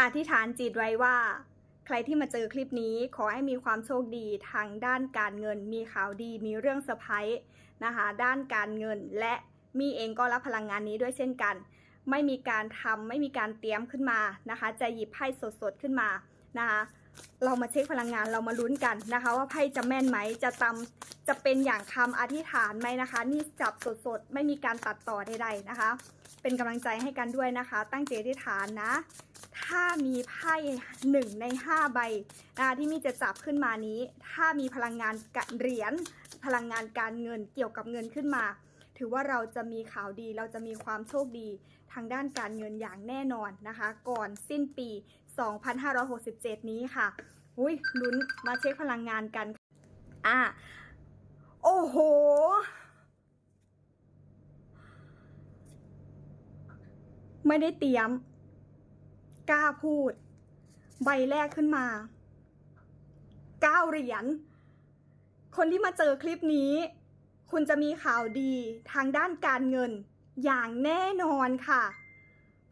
อธิษฐานจิตไว้ว่า ใครที่มาเจอคลิปนี้ขอให้มีความโชคดีทางด้านการเงิน มีข่าวดีมีเรื่องเซอร์ไพรส์นะคะ ด้านการเงินและมีเองก็รับพลังงานนี้ด้วยเช่นกัน ไม่มีการทำไม่มีการเตรียมขึ้นมานะคะ จะหยิบไพ่สดๆขึ้นมานะคะเรามาเช็คพลังงานเรามาลุ้นกันนะคะ ว่าไพ่จะแม่นไหมจะตำจะเป็นอย่างคำอธิษฐานไหมนะคะ นี่จับสดๆ ไม่มีการตัดต่อใดๆนะคะ เป็นกำลังใจให้กันด้วยนะคะ ตั้งใจอธิษฐานนะ ถ้ามีไพ่หนึ่งในห้าใบนะที่มีจะจับขึ้นมานี้ ถ้ามีพลังงานกะเหรียญพลังงานการเงินเกี่ยวกับเงินขึ้นมา ถือว่าเราจะมีข่าวดีเราจะมีความโชคดีทางด้านการเงินอย่างแน่นอนนะคะ ก่อนสิ้นปี 2567 นี้ค่ะอุ้ยลุ้นมาเช็คพลังงานกันอะโอ้โหไม่ได้เตรียม กล้าพูด ใบแรกขึ้นมาเก้าเหรียญคนที่มาเจอคลิปนี้ คุณจะมีข่าวดีทางด้านการเงินอย่างแน่นอนค่ะ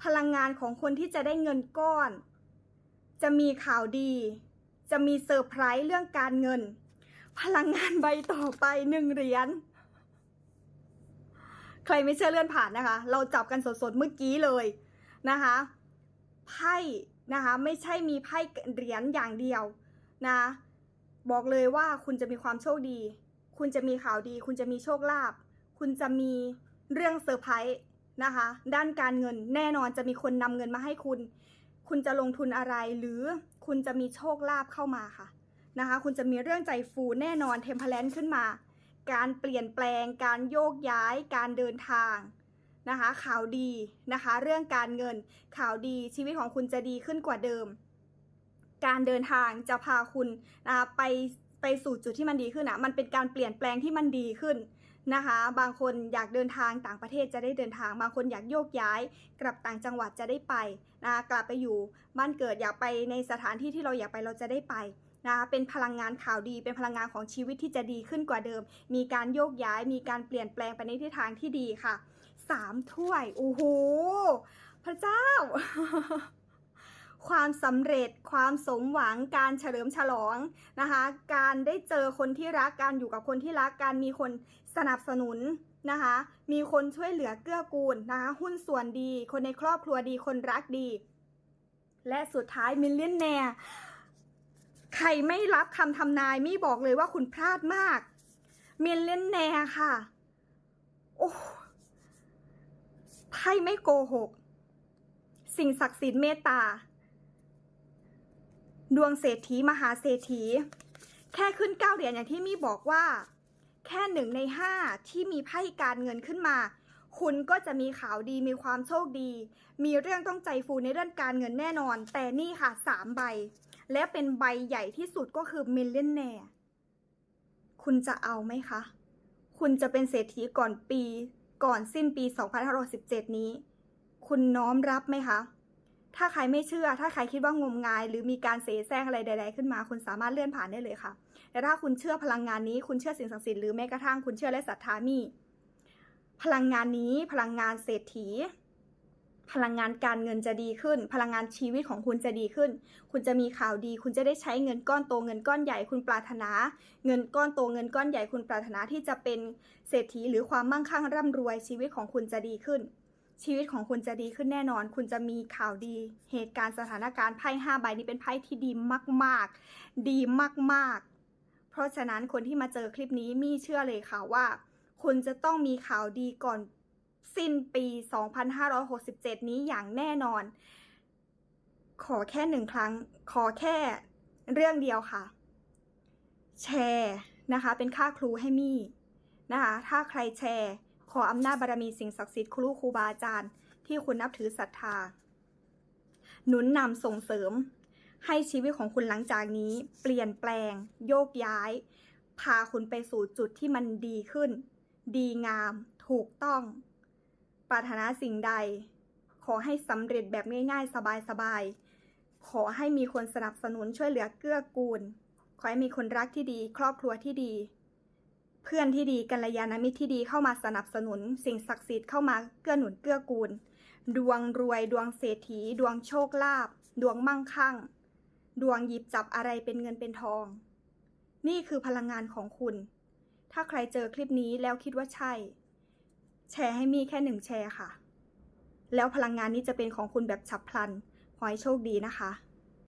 พลังงานของคนที่จะได้เงินก้อน จะมีข่าวดี จะมีเซอร์ไพรส์เรื่องการเงิน พลังงานใบต่อไปหนึ่งเหรียญใครไม่เชื่อเลื่อนผ่านนะคะ เราจับกันสดๆเมื่อกี้เลยนะคะ ไพ่นะคะไม่ใช่มีไพ่เหรียญอย่างเดียวนะบอกเลยว่าคุณจะมีความโชคดี คุณจะมีข่าวดี คุณจะมีโชคลาภคุณจะมีเรื่องเซอร์ไพรส์นะคะ ด้านการเงินแน่นอนจะมีคนนำเงินมาให้คุณ คุณจะลงทุนอะไรหรือคุณจะมีโชคลาภเข้ามาค่ะนะคะ คุณจะมีเรื่องใจฟูแน่นอนเทมเพลนขึ้นมา การเปลี่ยนแปลง การโยกย้าย การเดินทาง นะคะข่าวดีนะคะ เรื่องการเงินข่าวดีชีวิตของคุณจะดีขึ้นกว่าเดิม การเดินทางจะพาคุณนะคะไปไปสู่จุดที่มันดีขึ้นอะมันเป็นการเปลี่ยนแปลงที่มันดีขึ้นนะคะ บางคนอยากเดินทางต่างประเทศจะได้เดินทาง บางคนอยากโยกย้าย กลับต่างจังหวัดจะได้ไปนะคะกลับไปอยู่บ้านเกิดอยากไปในสถานที่ที่เราอยากไปเราจะได้ไปนะคะเป็นพลังงานข่าวดี เป็นพลังงานของชีวิตที่จะดีขึ้นกว่าเดิม มีการโยกย้าย มีการเปลี่ยนแปลงไปในทิศทางที่ดีค่ะ สามถ้วย โอ้โห พระเจ้า ความสำเร็จความสมหวังการเฉลิมฉลองนะคะ การได้เจอคนที่รักการอยู่กับคนที่รักการมีคนสนับสนุนนะคะ มีคนช่วยเหลือเกื้อกูลนะคะ หุ้นส่วนดี คนในครอบครัวดีคนรักดี และสุดท้ายมิลเลนแนร์ใครไม่รับคำทำนายมี่บอกเลยว่าคุณพลาดมากมิลเลนแนร์ค่ะ โอ้ ไพ่ไม่โกหก สิ่งศักดิ์สิทธิ์เมตตา ดวงเศรษฐีมหาเศรษฐี แค่ขึ้นเก้าเหรียญอย่างที่มี่บอกว่า แค่หนึ่งในห้าที่มีไพ่การเงินขึ้นมา คุณก็จะมีข่าวดีมีความโชคดี มีเรื่องต้องใจฟูในเรื่องการเงินแน่นอน แต่นี่ค่ะสามใบ และเป็นใบใหญ่ที่สุดก็คือมิลเลนแนร์คุณจะเอาไหมคะ คุณจะเป็นเศรษฐีก่อนปี ก่อนสิ้นปี 2517 นี้ คุณน้อมรับไหมคะ ถ้าใครไม่เชื่อ ถ้าใครคิดว่างมงาย หรือมีการเสแสร้งอะไรใด ๆ ขึ้นมา คุณสามารถเลื่อนผ่านได้เลยค่ะ แต่ถ้าคุณเชื่อพลังงานนี้ คุณเชื่อสิ่งศักดิ์สิทธิ์หรือแม้กระทั่งคุณเชื่อและศรัทธามี พลังงานนี้ พลังงานเศรษฐี พลังงานการเงินจะดีขึ้น พลังงานชีวิตของคุณจะดีขึ้น คุณจะมีข่าวดี คุณจะได้ใช้เงินก้อนโตเงินก้อนใหญ่คุณปรารถนา เงินก้อนโตเงินก้อนใหญ่คุณปรารถนาที่จะเป็นเศรษฐีหรือความมั่งคั่งร่ำรวยชีวิตของคุณจะดีขึ้น ชีวิตของคุณจะดีขึ้นแน่นอน คุณจะมีข่าวดี เหตุการณ์สถานการณ์ไพ่ห้าใบนี้เป็นไพ่ที่ดีมากๆ ดีมากๆ เพราะฉะนั้นคนที่มาเจอคลิปนี้มี่เชื่อเลยค่ะว่า คุณจะต้องมีข่าวดีก่อน สิ้นปี 2567 นี้อย่างแน่นอน ขอแค่หนึ่งครั้ง ขอแค่เรื่องเดียวค่ะ แชร์นะคะ เป็นค่าครูให้มี่นะคะ ถ้าใครแชร์ ขออำนาจบารมีสิ่งศักดิ์สิทธิ์ครูครูบาอาจารย์ ที่คุณนับถือศรัทธา หนุนนำส่งเสริม ให้ชีวิตของคุณหลังจากนี้ เปลี่ยนแปลง โยกย้าย พาคุณไปสู่จุดที่มันดีขึ้น ดีงาม ถูกต้อง ปรารถนาสิ่งใด ขอให้สำเร็จแบบง่ายๆ สบายๆ ขอให้มีคนสนับสนุนช่วยเหลือเกื้อกูล ขอให้มีคนรักที่ดี ครอบครัวที่ดี เพื่อนที่ดีกัลยาณมิตรที่ดีเข้ามาสนับสนุน สิ่งศักดิ์สิทธิ์เข้ามาเกื้อหนุนเกื้อกูล ดวงรวย ดวงเศรษฐี ดวงโชคลาภดวงมั่งคั่ง ดวงหยิบจับอะไรเป็นเงินเป็นทอง นี่คือพลังงานของคุณ ถ้าใครเจอคลิปนี้แล้วคิดว่าใช่ แชร์ให้มีแค่หนึ่งแชร์ค่ะ แล้วพลังงานนี้จะเป็นของคุณแบบฉับพลัน ขอให้โชคดีนะคะ